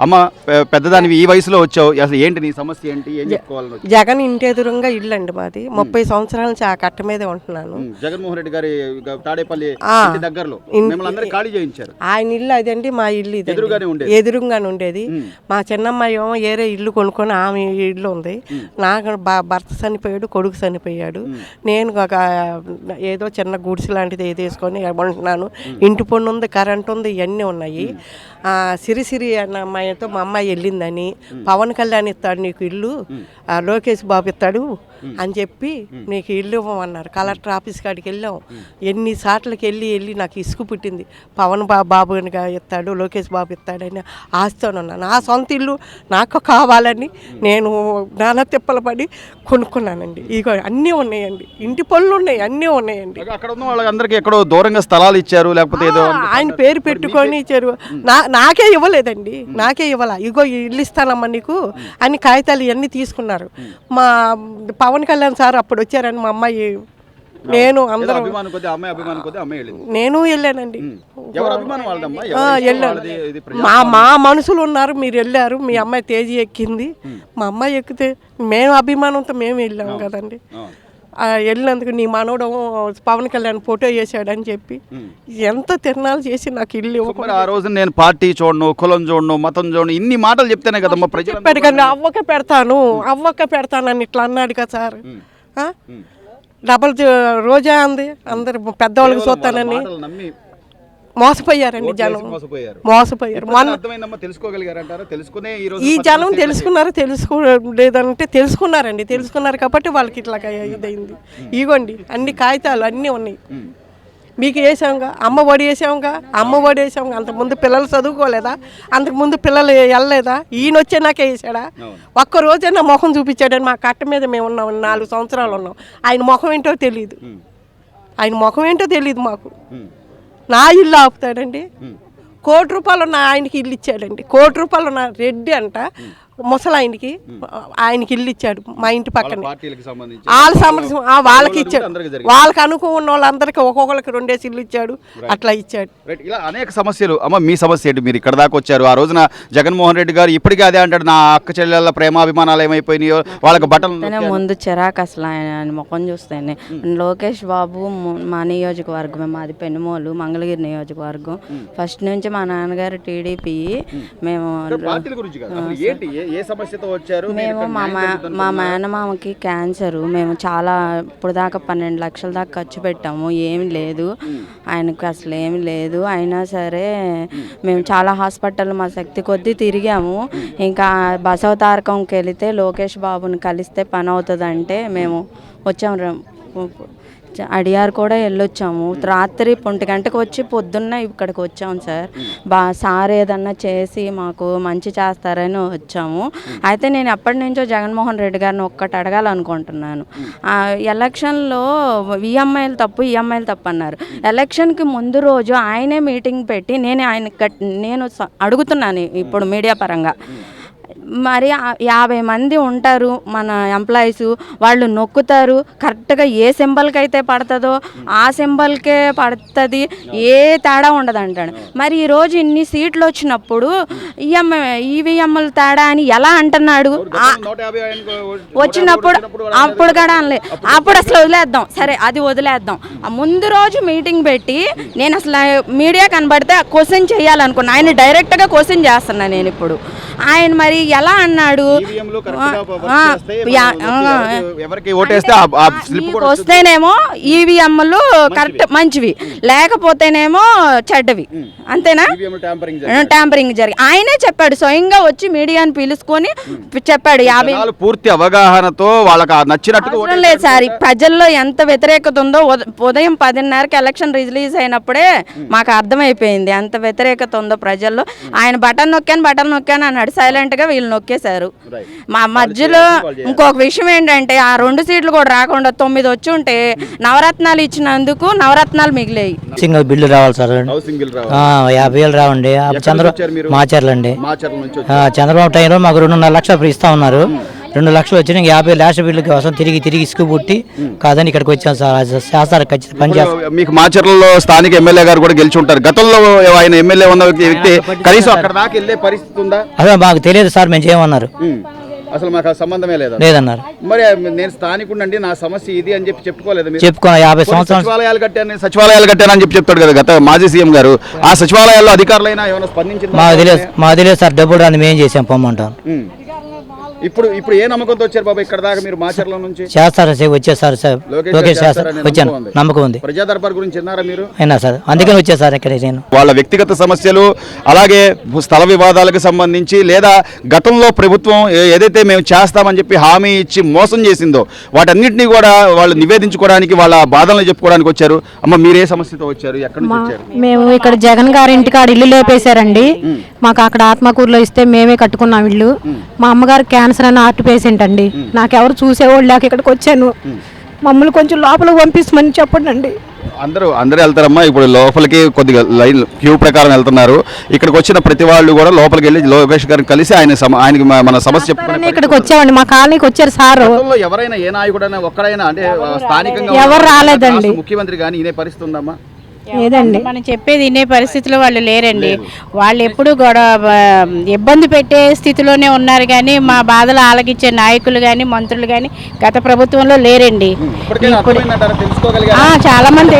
అమ్మ పెద్దదానివి ఈ వయసులో వచ్చావు. అసలు ఏంటి నీ సమస్య ఏంటి? ఏం? జగన్ ఇంటి ఎదురుగా ఇల్లు అండి మాది. ముప్పై సంవత్సరాల నుంచి ఆ కట్ట మీదే ఉంటున్నాను. జగన్మోహన్ రెడ్డి గారి తాడేపల్లి దగ్గరలో మిమ్మల్ని ఖాళీ చేయించారు. ఆయన ఇల్లు అదండి మా ఇల్లు ఇదండి. ఎదురుగానే ఉండేది. ఎదురుగానే ఉండేది. మా చిన్నమ్మాయి ఏమో ఏరే ఇల్లు కొనుక్కొని ఆమె ఇల్లు ఉంది. నాకు భర్త చనిపోయాడు కొడుకు చనిపోయాడు. నేను ఒక ఏదో చిన్న గుడిసె లాంటిది ఏదో వేసుకొని ఉంటున్నాను. ఇంటి పన్ను ఉంది కరెంట్ ఉంది ఇవన్నీ ఉన్నాయి. ఆ, సిరిసిరి అన్న అమ్మాయితో మా అమ్మాయి వెళ్ళిందని పవన్ కళ్యాణ్ ఇస్తాడు నీకు ఇల్లు లోకేష్ బాబు ఇస్తాడు అని చెప్పి నీకు ఇల్లు ఇవ్వమన్నారు. కలెక్టర్ ఆఫీస్ కాడికి వెళ్ళాం. ఎన్ని సార్లకి వెళ్ళి వెళ్ళి నాకు ఇసుకు పుట్టింది. పవన్ బాబు ఇస్తాడు లోకేష్ బాబు ఇస్తాడని ఆస్తోనున్నాను నా సొంత ఇల్లు నాకు కావాలని నేను నానా తిప్పలు పడి కొనుక్కున్నానండి. ఇగో అన్నీ ఉన్నాయండి. ఇంటి పళ్ళు ఉన్నాయి అన్నీ ఉన్నాయండి. అక్కడ ఉన్న వాళ్ళందరికీ ఎక్కడో దూరంగా స్థలాలు ఇచ్చారు లేకపోతే ఏదో ఆయన పేరు పెట్టుకొని ఇచ్చారు. నా నాకే ఇవ్వలేదండి. నాకే ఇవ్వాల. ఇగో ఇల్లు ఇస్తానమ్మా నీకు అని కాగితాలు ఇవన్నీ తీసుకున్నారు. మా పవన్ కళ్యాణ్ సార్ అప్పుడు వచ్చారని మా అమ్మాయి నేను అందరం నేను వెళ్ళానండి. వెళ్ళాను. మా మా మనుషులు ఉన్నారు మీరు వెళ్ళారు మీ అమ్మాయి తేజీ ఎక్కింది. మా అమ్మాయి ఎక్కితే మేము అభిమానంతో మేము వెళ్ళాం కదండి. వెళ్ళినందుకు నీ మనవడు పవన్ కళ్యాణ్ ఫోటో వేసాడని చెప్పి ఎంత తిరణాలు చేసి నాకు ఇల్లు ఇవ్వకుండా ఆ రోజు నేను పార్టీ చూడను కులం చూడను మతం చూడను ఇన్ని మాటలు చెప్తేనే కదమ్మా ప్రజలు చెప్పాడు కానీ అవ్వక పెడతాను అవ్వక పెడతానని ఇట్లా అన్నాడు కదా సార్? డబల్ రోజా అంది అందరు పెద్దవాళ్ళకి చూస్తానని. మోసపోయారండి జనం. మోసపోయారు. మోసపోయారు. మొన్న తెలుసుకోగలిగారంటారా? తెలుసుకునే ఈ రోజు జనం తెలుసుకున్నారు తెలుసుకో లేదంటే తెలుసుకున్నారండి తెలుసుకున్నారు కాబట్టి వాళ్ళకి ఇట్లా ఇదైంది. ఇగోండి అన్ని కాగితాలు అన్నీ ఉన్నాయి. మీకు వేసాంగా అమ్మ ఒడి వేసాంగా అమ్మ ఒడి వేసాంగా అంతకుముందు పిల్లలు చదువుకోలేదా? అంతకుముందు పిల్లలు వెళ్ళలేదా? ఈయన వచ్చే నాకే వేసాడా? ఒక్క రోజైనా మొహం చూపించాడని మా కట్ట మీద మేము ఉన్నాం నాలుగు సంవత్సరాలు ఉన్నాం. ఆయన ముఖం ఏంటో తెలియదు ఆయన ముఖం ఏంటో తెలియదు మాకు. నా ఇల్లు ఆపుతాడండి. కోటి రూపాయలు ఉన్న ఆయనకి ఇల్లు ఇచ్చాడండి. కోటి రూపాయలు ఉన్న రెడ్డి అంట. ముసలాయనకి ఆయనకి ఇల్లు ఇచ్చాడు మా ఇంటి పక్కనే. పార్టీలకు సంబంధించి. వాళ్ళ సంబంధం ఆ, వాళ్ళకి ఇచ్చాడు. వాళ్ళకి అనుకో ఉన్న వాళ్ళందరికీ ఒక్కొక్కరికి రెండేసి ఇల్లు ఇచ్చాడు అట్లా ఇచ్చాడు. రైట్ ఇలా అనేక సమస్యలు. అమ్మ మీ సమస్య ఏంటి? మీరు ఇక్కడ దాకా వచ్చారు. ఆ రోజున జగన్మోహన్ రెడ్డి గారు ఇప్పటికీ అదే అంటాడు నా అక్క చెల్లెళ్ళ ప్రేమాభిమానాలు ఏమైపోయినాయో వాళ్ళకి బట్టలు ముందు చిరాకు అసలు ఆయన ముఖం చూస్తేనే. లోకేష్ బాబు ము- మా నియోజకవర్గం మాది పెనుమోలు మంగళగిరి నియోజకవర్గం. ఫస్ట్ నుంచి మా నాన్నగారు టీడీపీ మేము. ఏ- సమస్యతో వచ్చారు? మేము మా మా మేనమామకి క్యాన్సరు. మేము చాలా ఇప్పుడు దాకా పన్నెండు లక్షల దాకా ఖర్చు పెట్టాము. ఏమి లేదు. ఆయనకు అసలు ఏమి లేదు. అయినా సరే మేము. చాలా హాస్పిటల్ మా శక్తి కొద్దీ తిరిగాము. ఇంకా బసవ తారకంకి వెళితే లోకేష్ బాబుని కలిస్తే పని అవుతుందంటే మేము వచ్చాము అడియారు కూడా వెళ్ళొచ్చాము. రాత్రి ఒంటి గంటకు వచ్చి పొద్దున్న ఇక్కడికి వచ్చాము సార్. బా సార్ ఏదన్నా చేసి మాకు మంచి చేస్తారని వచ్చాము. అయితే నేను ఎప్పటి నుంచో జగన్మోహన్ రెడ్డి గారిని ఒక్కటి అడగాలనుకుంటున్నాను. ఎలక్షన్లో ఈఎంఐలు తప్పు ఈఎంఐలు తప్పు అన్నారు. ఎలక్షన్కి ముందు రోజు ఆయనే మీటింగ్ పెట్టి నేను ఆయన నేను అడుగుతున్నాను ఇప్పుడు మీడియా పరంగా. మరి యాభై మంది ఉంటారు మన ఎంప్లాయీస్ వాళ్ళు నొక్కుతారు. కరెక్ట్గా ఏ సింబల్కి అయితే పడుతుందో ఆ సింబల్కే పడుతుంది. ఏ తేడా ఉండదు అంటాడు మరి ఈరోజు ఇన్ని సీట్లు వచ్చినప్పుడు ఈఎంఐ ఈవీఎంల తేడా అని ఎలా అంటున్నాడు? వచ్చినప్పుడు అప్పుడు కూడా అనలే. అప్పుడు అసలు వదిలేద్దాం. సరే అది వదిలేద్దాం. ముందు రోజు మీటింగ్ పెట్టి నేను అసలు మీడియా కనబడితే క్వశ్చన్ చేయాలనుకున్నా. ఆయన డైరెక్ట్గా క్వశ్చన్ చేస్తున్నా నేను ఇప్పుడు. ఆయన మరి ఎలా అన్నాడు? వస్తేనేమో ఈవీఎంలు కరెక్ట్ మంచివి. లేకపోతేనేమో చెడ్డవి. అంతేనా? ట్యాంపరింగ్ జరిగి ఆయనే చెప్పాడు స్వయంగా వచ్చి మీడియాని పిలుచుకొని చెప్పాడు యాభై పూర్తి అవగాహనతో వాళ్ళకి అవసరం లేదు సార్ ప్రజల్లో ఎంత వ్యతిరేకత ఉందో ఉద- ఉదయం పదిన్నరకి ఎలక్షన్ రిలీజ్ అయినప్పుడే మాకు అర్థమైపోయింది ఎంత వ్యతిరేకత ఉందో ప్రజల్లో. ఆయన బటన్ నొక్కాను బటన్ నొక్కాను అన్నాడు. సైలెంట్గా వీళ్ళు నొక్కేశారు. మా మధ్యలో ఇంకొక విషయం ఏంటంటే ఆ రెండు సీట్లు కూడా రాకుండా తొమ్మిది వచ్చి ఉంటే నవరత్నాలు ఇచ్చినందుకు నవరత్నాలు మిగిలాయి. సింగల్ బిల్లు రావాలి సార్. యాభై వేలు రావండి. చంద్ర? మాచర్లు అండి మాచర్ల నుంచి ఆ, చంద్రబాబు టైంలో మాకు రెండున్నర లక్షలు ఇస్తా ఉన్నారు. రెండు లక్షలు వచ్చి ఇంక యాభై లాస్ట్ బిల్లు కోసం తిరిగి తిరిగి ఇసుకు పుట్టి కాదని ఇక్కడికి వచ్చాను సార్. అది చేస్తారు ఖచ్చితంగా మీకు మాచర్లలో స్థానిక ఎమ్మెల్యే గారు కూడా గెలిచి ఉంటారు గతంలో ఆయన ఎమ్మెల్యే ఉన్న వ్యక్తి- కనీసం అక్కడ దాకా వెళ్ళే పరిస్థితి ఉందా? అదే మాకు తెలియదు సార్ మేము చేయమన్నారు. అసలు మాకు సంబంధమే లేదా? లేదన్నారు. మరి నేను స్థానికుడినండి నా సమస్య ఇది అని చెప్పి చెప్పుకోలేదు మీరు? చెప్పుకున్నా యాభై సంవత్సరాలు సచివాలయాలు కట్టాను సచివాలయాలు కట్టానని చెప్పి చెప్తాడు కదా గత మాజీ సీఎం గారు. ఆ. సచివాలయాల్లో అధికారులైనా ఏమైనా స్పందించిందా మాకు తెలియదు మాకు తెలియదు సార్ డబ్బులు రాని మేము చేసాం పొమ్మంటాను ఉమ్. ఇప్పుడు ఇప్పుడు ఏ నమ్మకంతో వచ్చారు బాబా ఇక్కడ దాకా మీరు మాచర్ల నుంచి? చేస్తారు సార్ వచ్చేసారు సార్ లోకేష్ చేస్తారు వచ్చాను. నమ్మకం ఉంది. ప్రజా దర్బార్ గురించి విన్నారా మీరు? అయినా సార్. అందుకని వచ్చేసారు ఇక్కడ నేను. వాళ్ళ వ్యక్తిగత సమస్యలు అలాగే స్థల వివాదాలకు సంబంధించి లేదా గతంలో ప్రభుత్వం ఏదైతే మేము చేస్తామని చెప్పి హామీ ఇచ్చి మోసం చేసిందో వాటన్నిటిని కూడా వాళ్ళు నివేదించుకోవడానికి వాళ్ళ బాధలను చెప్పుకోవడానికి వచ్చారు. అమ్మ మీరే సమస్యతో వచ్చారు? ఎక్కడి నుంచి వచ్చారు? మేము ఇక్కడ జగన్ గారి ఇంటికాడ ఇల్లు లేపేశారండి. మాకు అక్కడ ఆత్మకూరులో ఇస్తే మేమే కట్టుకున్నాం ఇల్లు. మా అమ్మగారు క్యాన్సర్ అని హార్ట్ పేషెంట్ అండి. నాకెవరు చూసేవాళ్ళు లేక ఇక్కడికి వచ్చాను. మమ్మల్ని కొంచెం లోపలికి పంపిస్తామని చెప్పండి అండి అందరూ అందరూ వెళ్తారమ్మా. ఇప్పుడు లోపలికి కొద్దిగా లైన్ క్యూ ప్రకారం వెళ్తున్నారు. ఇక్కడికి వచ్చిన ప్రతి వాళ్ళు కూడా లోపలికి వెళ్ళి లోకేష్ గారిని కలిసి ఆయన ఆయనకి మన సమస్య చెప్పుకునే ఇక్కడికి వచ్చామండి. మా కాలనీకి వచ్చారు సారు. ఎవరైనా ఏ నాయకుడైనా ఒక్కడైనా అంటే స్థానికంగా ఎవరు రాలేదండి. ముఖ్యమంత్రి కానీ ఇదే పరిస్థితి ఉందమ్మా? ఏదండి? మనం చెప్పేది వినే పరిస్థితిలో వాళ్ళు లేరండి. వాళ్ళు ఎప్పుడు గొడవ ఇబ్బంది పెట్టే స్థితిలోనే ఉన్నారు కానీ మా బాధలు ఆలకించే నాయకులు కానీ మంత్రులు కానీ గత ప్రభుత్వంలో లేరండి. చాలా మంది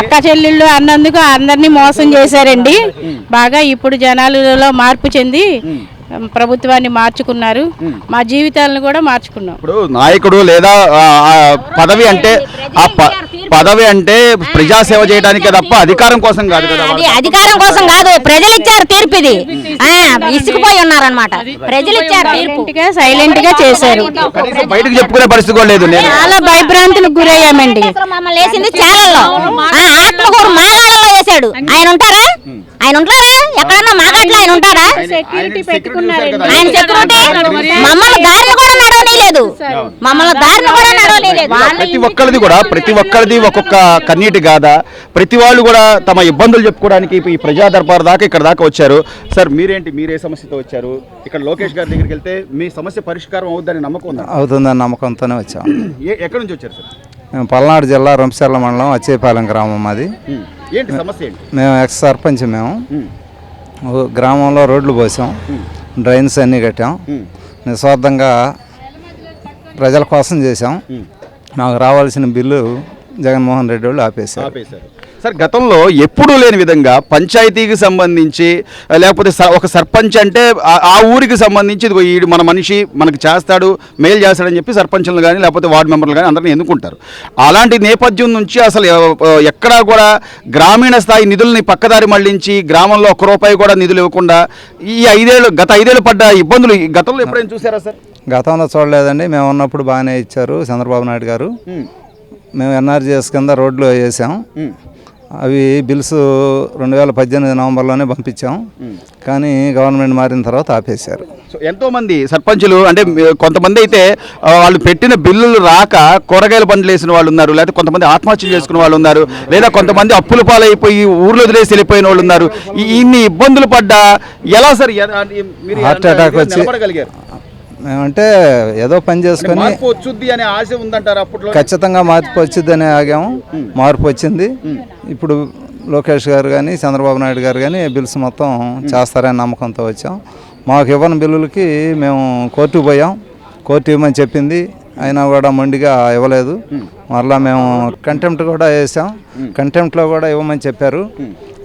అక్క చెల్లెళ్ళు అన్నందుకు అందరినీ మోసం చేశారండి. బాగా ఇప్పుడు జనాలలో మార్పు చెంది. ప్రభుత్వాన్ని మార్చుకున్నారు. మా జీవితాలను కూడా మార్చుకున్నాం. ఇప్పుడు నాయకుడు లేదా పదవి అంటే ఆ పదవి అంటే ప్రజాసేవ చేయడానికి తప్ప అధికారం కోసం కాదు కదా అది అధికారం కోసం కాదు ప్రజలు ఇచ్చారు తీర్పు ఇది. ఆ, ఇసుకుపోయి ఉన్నారన్నమాట. ప్రజలు ఇచ్చారు తీర్పు. సైలెంట్గా చేశారు. బయటకు చెప్పుకునే పరిస్థితి కూడా లేదు. నేను చాలా భయభ్రాంతులకు గురయ్యామండి. మమ్మల్ని వేసింది ఆ, ఆత్మకూరు మాగాళ్ళలో వేశాడు ఆయన ఉంటారా? ఆయన ఉంటారా? ఎక్కడన్నా మాగాట్లో ఆయన ఉంటాడా? సెక్యూరిటీ పెట్టుకున్నారండి. ఆయన సెక్యూరిటీ మమ్మల్ని దారిని కూడా నడవలేదు మమ్మల్ని దారిని కూడా నడవలేదు ప్రతి ఒక్కరిది కూడా ప్రతి ఒక్కరిది ఒక్కొక్క కన్నీటి గాథ. ప్రతి వాళ్ళు కూడా తమ ఇబ్బందులు చెప్పుకోవడానికి ఈ ప్రజా దర్బార్ దాకా ఇక్కడ దాకా వచ్చారు. సార్ మీరేంటి? మీరే సమస్యతో వచ్చారు. ఇక్కడ లోకేష్ గారి దగ్గరికి వెళ్తే మీ సమస్య పరిష్కారం అవుతుందని నమ్మకం ఉందా? అవుతుందని నమ్మకంతోనే వచ్చాం. ఏ- ఎక్కడి నుంచి వచ్చారు సార్? మేము పల్నాడు జిల్లా రంపచర్ల మండలం అచ్చేపాలెం గ్రామం మాది. ఉమ్. ఏంటి సమస్య ఏంటి? మేము ఎక్స్ సర్పంచ్ మేము. గ్రామంలో రోడ్లు పోసాం. డ్రైన్స్ అన్నీ కట్టాం. నిస్వార్థంగా ప్రజల కోసం చేసాం మాకు రావాల్సిన బిల్లు జగన్మోహన్ రెడ్డి వాళ్ళు ఆపేశారు. సార్ గతంలో ఎప్పుడూ లేని విధంగా పంచాయతీకి సంబంధించి లేకపోతే ఒక సర్పంచ్ అంటే ఆ- ఊరికి సంబంధించి ఇదిగో ఈడు మన మనిషి మనకు చేస్తాడు మేలు చేస్తాడని చెప్పి సర్పంచులు కానీ లేకపోతే వార్డు మెంబర్లు కానీ అందరిని ఎన్నుకుంటారు. అలాంటి నేపథ్యం నుంచి అసలు ఎక్కడా కూడా గ్రామీణ స్థాయి నిధుల్ని పక్కదారి మళ్ళించి గ్రామంలో ఒక్క రూపాయి కూడా నిధులు ఇవ్వకుండా ఈ ఐదేళ్ళు గత ఐదేళ్ళు పడ్డ ఇబ్బందులు ఈ గతంలో ఎప్పుడైనా చూసారా సార్? గతంలో చూడలేదండి. మేము ఉన్నప్పుడు బాగానే ఇచ్చారు చంద్రబాబు నాయుడు గారు. మేము ఎన్ఆర్జీఎస్ కింద రోడ్లు వేసాం అవి బిల్స్ రెండు వేల పద్దెనిమిది నవంబర్లోనే పంపించాం. కానీ గవర్నమెంట్ మారిన తర్వాత ఆపేశారు. సో ఎంతో మంది సర్పంచులు అంటే కొంతమంది అయితే వాళ్ళు పెట్టిన బిల్లులు రాక కూరగాయల బండ్లు వేసిన వాళ్ళు ఉన్నారు లేదా కొంతమంది ఆత్మహత్యలు చేసుకున్న వాళ్ళు ఉన్నారు లేదా కొంతమంది అప్పుల పాలైపోయి ఊర్లో వదిలేసి వెళ్ళిపోయిన వాళ్ళు ఉన్నారు. ఇన్ని ఇబ్బందులు పడ్డా ఎలా సార్? మీరు హార్ట్ అటాక్ వచ్చి మేమంటే ఏదో పని చేసుకొని మార్పు వచ్చుద్ది అనే ఆశ ఉందంటారు అప్పట్లో? ఖచ్చితంగా మార్పు వచ్చిందని ఆగాము. మార్పు వచ్చింది. ఇప్పుడు లోకేష్ గారు కానీ చంద్రబాబు నాయుడు గారు కానీ బిల్స్ మొత్తం చేస్తారని నమ్మకంతో వచ్చాం. మాకు ఇవ్వని బిల్లులకి మేము కోర్టుకు పోయాం. కోర్టు ఇవ్వమని చెప్పింది. అయినా కూడా మొండిగా ఇవ్వలేదు. మరలా మేము కంటెంప్ట్ కూడా వేసాం. కంటెంప్ట్లో కూడా ఇవ్వమని చెప్పారు.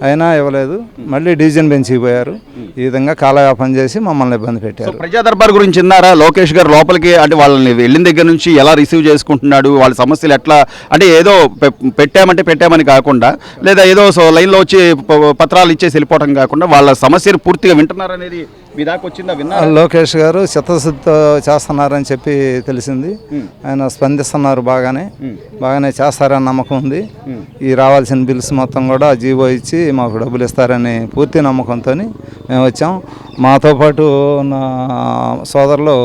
అయినా ఇవ్వలేదు. మళ్ళీ డివిజన్ బెంచ్కి పోయారు. ఈ విధంగా కాలయాపన చేసి మమ్మల్ని ఇబ్బంది పెట్టారు. ప్రజా దర్బార్ గురించి విన్నారా? లోకేష్ గారు లోపలికి అంటే వాళ్ళని వెళ్ళిన దగ్గర నుంచి ఎలా రిసీవ్ చేసుకుంటున్నాడు? వాళ్ళ సమస్యలు ఎట్లా? అంటే ఏదో పె- పెట్టామంటే పెట్టామని కాకుండా లేదా ఏదో సో లైన్లో వచ్చి పత్రాలు ఇచ్చేసి వెళ్ళిపోవటం కాకుండా వాళ్ళ సమస్యను పూర్తిగా వింటున్నారనేది మీ దాకా వచ్చిందా? విన్నారా? లోకేష్ గారు చిత్తశుద్ధితో చేస్తున్నారని చెప్పి తెలిసింది. ఆయన స్పందిస్తున్నారు బాగానే. బాగానే చేస్తారని నమ్మకం ఉంది. ఈ రావాల్సిన బిల్స్ మొత్తం కూడా జీవో ఇచ్చి మాకు డబ్బులు ఇస్తారని పూర్తి నమ్మకంతో మేము వచ్చాం. మాతో పాటు ఉన్న సోదరులు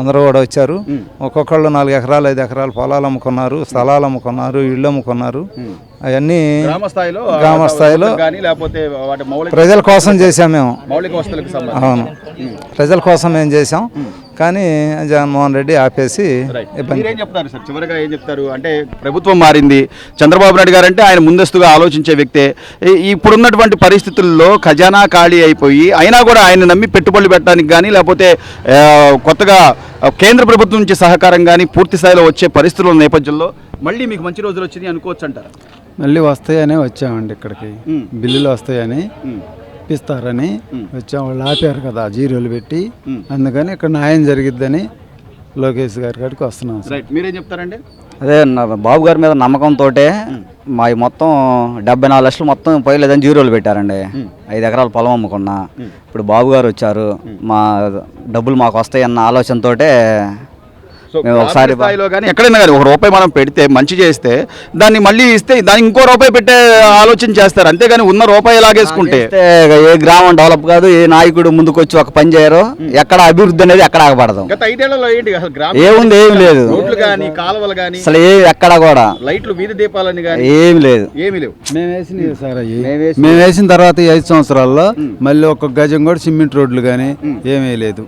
అందరూ కూడా వచ్చారు. ఒక్కొక్కళ్ళు నాలుగు ఎకరాలు ఐదు ఎకరాలు పొలాలు అమ్ముకున్నారు స్థలాలు అమ్ముకున్నారు ఇళ్ళు అమ్ముకున్నారు. అవన్నీ గ్రామ స్థాయిలో గ్రామ స్థాయిలో కానీ లేకపోతే వాటి మౌలిక ప్రజల కోసం చేశాం మేము. మౌలిక వస్తువులకు అవును. ప్రజల కోసం మేము చేసాం కానీ జగన్మోహన్ రెడ్డి ఆపేసి చెప్తారు సార్? చివరిగా ఏం చెప్తారు? అంటే ప్రభుత్వం మారింది. చంద్రబాబు నాయుడు గారు అంటే ఆయన ముందస్తుగా ఆలోచించే వ్యక్తే. ఇప్పుడున్నటువంటి పరిస్థితుల్లో ఖజానా ఖాళీ అయిపోయి అయినా కూడా ఆయన నమ్మి పెట్టుబడులు పెట్టడానికి కానీ లేకపోతే కొత్తగా కేంద్ర ప్రభుత్వం నుంచి సహకారం కానీ పూర్తి స్థాయిలో వచ్చే పరిస్థితుల నేపథ్యంలో మళ్ళీ మీకు మంచి రోజులు వచ్చినాయి అనుకోవచ్చు అంటారు మళ్ళీ వస్తాయని వచ్చామండి ఇక్కడికి. బిల్లులు వస్తాయని ఇస్తారని వచ్చాం. వాళ్ళు ఆపారు కదా జీరోలు పెట్టి. అందుకని ఇక్కడ న్యాయం జరిగిద్దని లోకేష్ గారి కాడికి వస్తున్నాం సార్. రైట్. మీరేం చెప్తారండి? అదే నా బాబు గారి మీద నమ్మకంతో మా మొత్తం డెబ్బై నాలుగు లక్షలు మొత్తం పోయలేదని జీరోలు పెట్టారండి. ఐదు ఎకరాల పొలం అమ్ముకున్నా. ఇప్పుడు బాబు గారు వచ్చారు. మా డబ్బులు మాకు వస్తాయన్న ఆలోచనతోటే ఒకసారి స్థాయిలో కానీ ఎక్కడైనా కానీ ఒక రూపాయి మనం పెడితే మంచి చేస్తే దాన్ని మళ్ళీ ఇస్తే దానికి ఇంకో రూపాయి పెట్టే ఆలోచన చేస్తారు. అంతేగాని ఉన్న రూపాయి లాగేసుకుంటే ఏ గ్రామం డెవలప్ కాదు ఏ నాయకుడు ముందుకు వచ్చి ఒక పని చేయరు. ఎక్కడ అభివృద్ధి అనేది ఎక్కడ ఆగపడదు గత ఐదేళ్ళలో ఏంటి? అసలు గ్రామ ఏముంది ఏం లేదు. అసలు ఏ ఎక్కడ కూడా. లైట్లు వీధి దీపాలని ఏం లేదు. ఏమీ లేవు. మేము వేసినవి సార్ అయ్యి. మేము వేసిన తర్వాత ఈ ఐదు సంవత్సరాల్లో మళ్ళీ ఒక గజం కూడా సిమెంట్ రోడ్లు కానీ ఏమీ లేదు.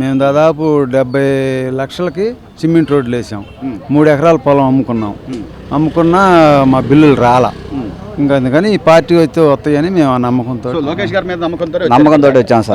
మేము దాదాపు డెబ్బై లక్షలకి సిమెంట్ రోడ్లు వేసాం. మూడు ఎకరాల పొలం అమ్ముకున్నాం. అమ్ముకున్నా మా బిల్లులు రాలా. ఇంకా అందుకని ఈ పార్టీ అయితే వస్తాయని మేము ఆ నమ్మకంతో లోకేష్ గారి మీద నమ్మకంతో నమ్మకంతో వచ్చాం సార్.